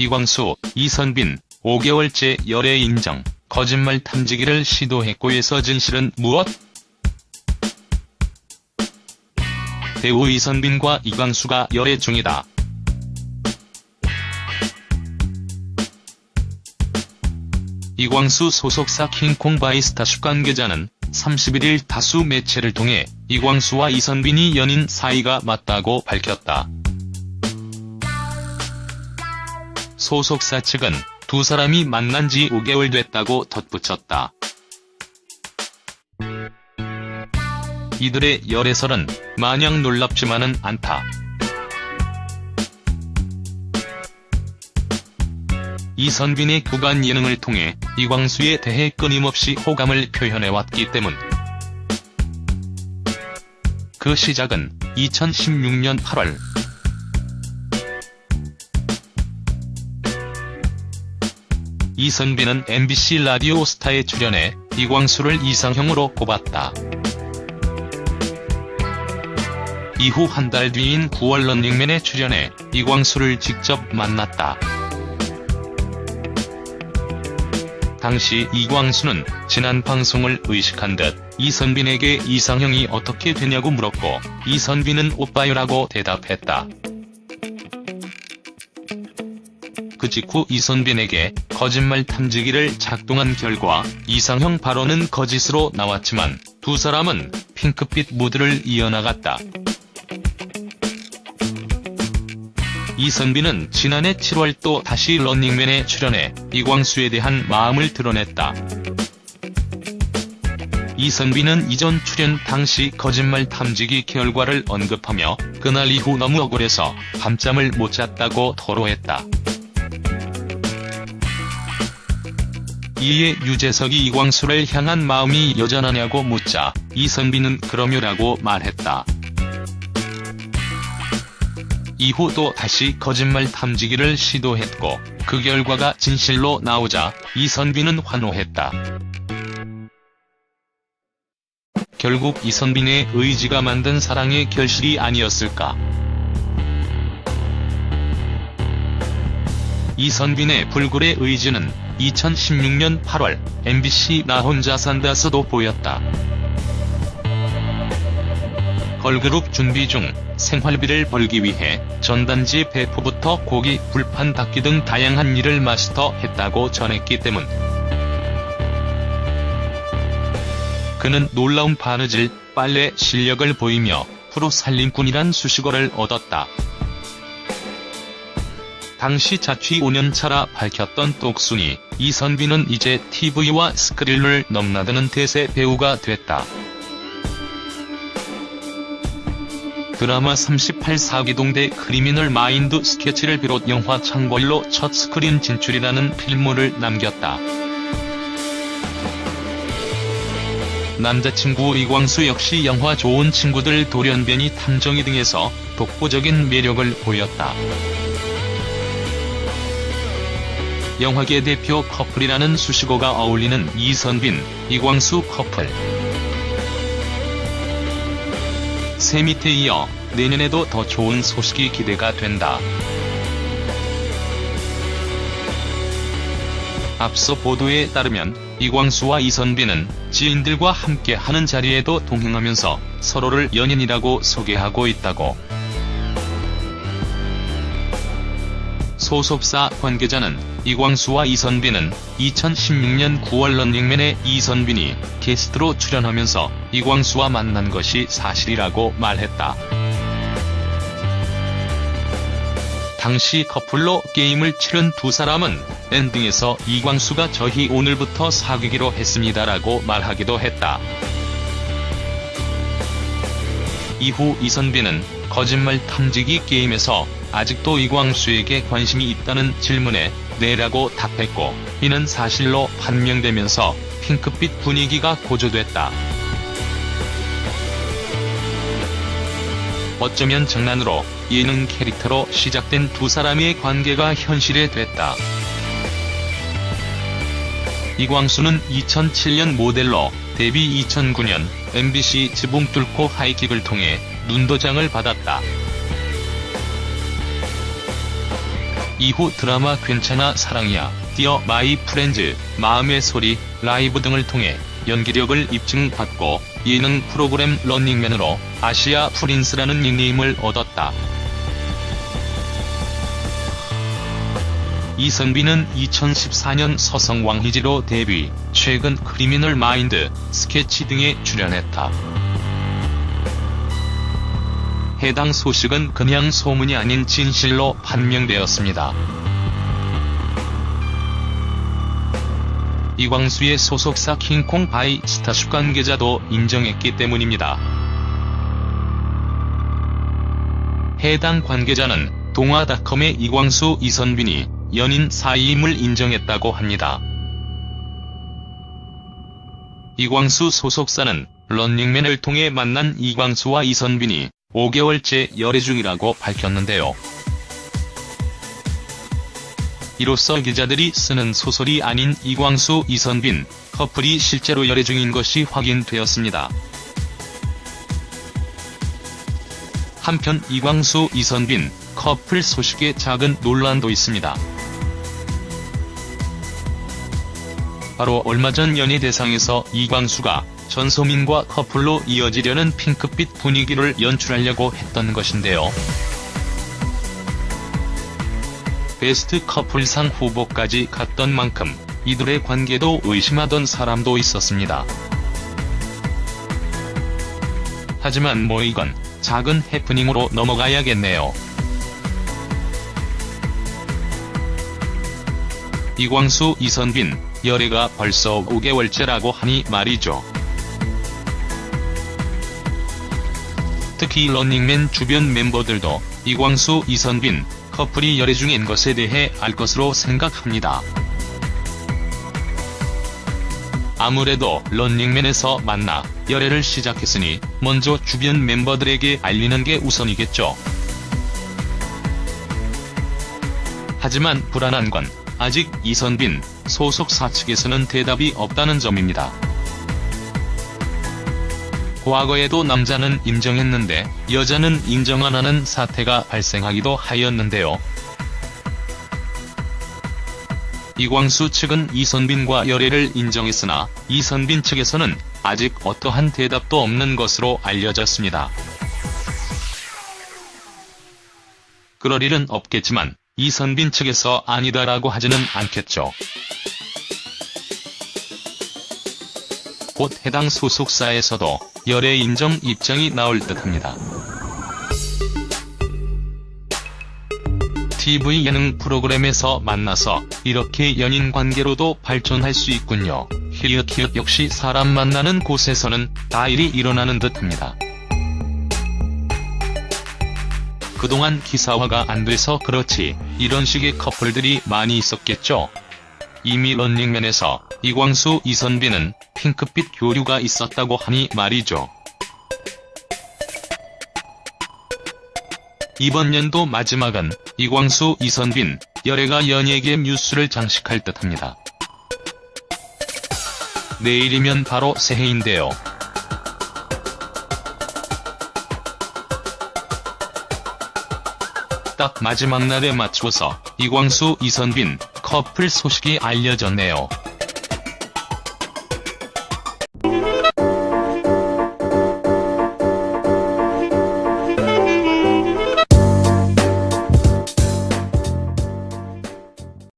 이광수, 이선빈, 5개월째 열애 인정, 거짓말 탐지기를 시도했고에서 진실은 무엇? 배우 이선빈과 이광수가 열애 중이다. 이광수 소속사 킹콩 바이스타슈 관계자는 31일 다수 매체를 통해 이광수와 이선빈이 연인 사이가 맞다고 밝혔다. 소속사 측은 두 사람이 만난 지 5개월 됐다고 덧붙였다. 이들의 열애설은 마냥 놀랍지만은 않다. 이선빈의 구간 예능을 통해 이광수에 대해 끊임없이 호감을 표현해왔기 때문. 그 시작은 2016년 8월. 이선빈은 MBC 라디오 스타에 출연해 이광수를 이상형으로 꼽았다. 이후 한 달 뒤인 9월 런닝맨에 출연해 이광수를 직접 만났다. 당시 이광수는 지난 방송을 의식한 듯 이선빈에게 이상형이 어떻게 되냐고 물었고 이선빈은 오빠요라고 대답했다. 직후 이선빈에게 거짓말 탐지기를 작동한 결과 이상형 발언은 거짓으로 나왔지만 두 사람은 핑크빛 무드를 이어나갔다. 이선빈은 지난해 7월 또 다시 런닝맨에 출연해 이광수에 대한 마음을 드러냈다. 이선빈은 이전 출연 당시 거짓말 탐지기 결과를 언급하며 그날 이후 너무 억울해서 밤잠을 못 잤다고 토로했다. 이에 유재석이 이광수를 향한 마음이 여전하냐고 묻자 이선빈은 그럼요라고 말했다. 이후 또 다시 거짓말 탐지기를 시도했고 그 결과가 진실로 나오자 이선빈은 환호했다. 결국 이선빈의 의지가 만든 사랑의 결실이 아니었을까. 이선빈의 불굴의 의지는 2016년 8월 MBC 나 혼자 산다서도 보였다. 걸그룹 준비 중 생활비를 벌기 위해 전단지 배포부터 고기, 불판 닦기 등 다양한 일을 마스터했다고 전했기 때문. 그는 놀라운 바느질, 빨래 실력을 보이며 프로 살림꾼이란 수식어를 얻었다. 당시 자취 5년차라 밝혔던 똑순이 이선빈은 이제 TV와 스크린을 넘나드는 대세 배우가 됐다. 드라마 38사기동대 크리미널 마인드 스케치를 비롯 영화 창궐로 첫 스크린 진출이라는 필모를 남겼다. 남자친구 이광수 역시 영화 좋은 친구들 돌연변이 탐정이 등에서 독보적인 매력을 보였다. 영화계 대표 커플이라는 수식어가 어울리는 이선빈, 이광수 커플. 새 밑에 이어 내년에도 더 좋은 소식이 기대가 된다. 앞서 보도에 따르면 이광수와 이선빈은 지인들과 함께 하는 자리에도 동행하면서 서로를 연인이라고 소개하고 있다고. 소속사 관계자는 이광수와 이선빈은 2016년 9월 런닝맨에 이선빈이 게스트로 출연하면서 이광수와 만난 것이 사실이라고 말했다. 당시 커플로 게임을 치른 두 사람은 엔딩에서 이광수가 저희 오늘부터 사귀기로 했습니다라고 말하기도 했다. 이후 이선빈은 거짓말 탐지기 게임에서 아직도 이광수에게 관심이 있다는 질문에 네라고 답했고 이는 사실로 판명되면서 핑크빛 분위기가 고조됐다. 어쩌면 장난으로 예능 캐릭터로 시작된 두 사람의 관계가 현실이 됐다. 이광수는 2007년 모델로 데뷔 2009년 MBC 지붕 뚫고 하이킥을 통해 눈도장을 받았다. 이후 드라마 괜찮아 사랑이야, 디어 마이 프렌즈, 마음의 소리, 라이브 등을 통해 연기력을 입증받고 예능 프로그램 런닝맨으로 아시아 프린스라는 닉네임을 얻었다. 이선비는 2014년 서성왕희지로 데뷔, 최근 크리미널 마인드, 스케치 등에 출연했다. 해당 소식은 그냥 소문이 아닌 진실로 판명되었습니다. 이광수의 소속사 킹콩 바이 스타쉽 관계자도 인정했기 때문입니다. 해당 관계자는 동아닷컴의 이광수 이선빈이 연인 사이임을 인정했다고 합니다. 이광수 소속사는 런닝맨을 통해 만난 이광수와 이선빈이 5개월째 열애 중이라고 밝혔는데요. 이로써 기자들이 쓰는 소설이 아닌 이광수 이선빈 커플이 실제로 열애 중인 것이 확인되었습니다. 한편 이광수 이선빈 커플 소식에 작은 논란도 있습니다. 바로 얼마 전 연예대상에서 이광수가 전소민과 커플로 이어지려는 핑크빛 분위기를 연출하려고 했던 것인데요. 베스트 커플상 후보까지 갔던 만큼 이들의 관계도 의심하던 사람도 있었습니다. 하지만 뭐 이건 작은 해프닝으로 넘어가야겠네요. 이광수 이선빈 열애가 벌써 5개월째라고 하니 말이죠. 특히 런닝맨 주변 멤버들도 이광수 이선빈 커플이 열애 중인 것에 대해 알 것으로 생각합니다. 아무래도 런닝맨에서 만나 열애를 시작했으니 먼저 주변 멤버들에게 알리는 게 우선이겠죠. 하지만 불안한 건 아직 이선빈 소속사 측에서는 대답이 없다는 점입니다. 과거에도 남자는 인정했는데 여자는 인정 안 하는 사태가 발생하기도 하였는데요. 이광수 측은 이선빈과 열애를 인정했으나 이선빈 측에서는 아직 어떠한 대답도 없는 것으로 알려졌습니다. 그럴 일은 없겠지만 이선빈 측에서 아니다라고 하지는 않겠죠. 곧 해당 소속사에서도 열애 인정 입장이 나올 듯합니다. TV 예능 프로그램에서 만나서 이렇게 연인 관계로도 발전할 수 있군요. 히읗히읗 역시 사람 만나는 곳에서는 다 일이 일어나는 듯합니다. 그동안 기사화가 안 돼서 그렇지 이런 식의 커플들이 많이 있었겠죠. 이미 런닝맨에서 이광수 이선빈은 핑크빛 교류가 있었다고 하니 말이죠. 이번 연도 마지막은 이광수 이선빈 열애가 연예계 뉴스를 장식할 듯합니다. 내일이면 바로 새해인데요. 딱 마지막 날에 맞춰서 이광수 이선빈 커플 소식이 알려졌네요.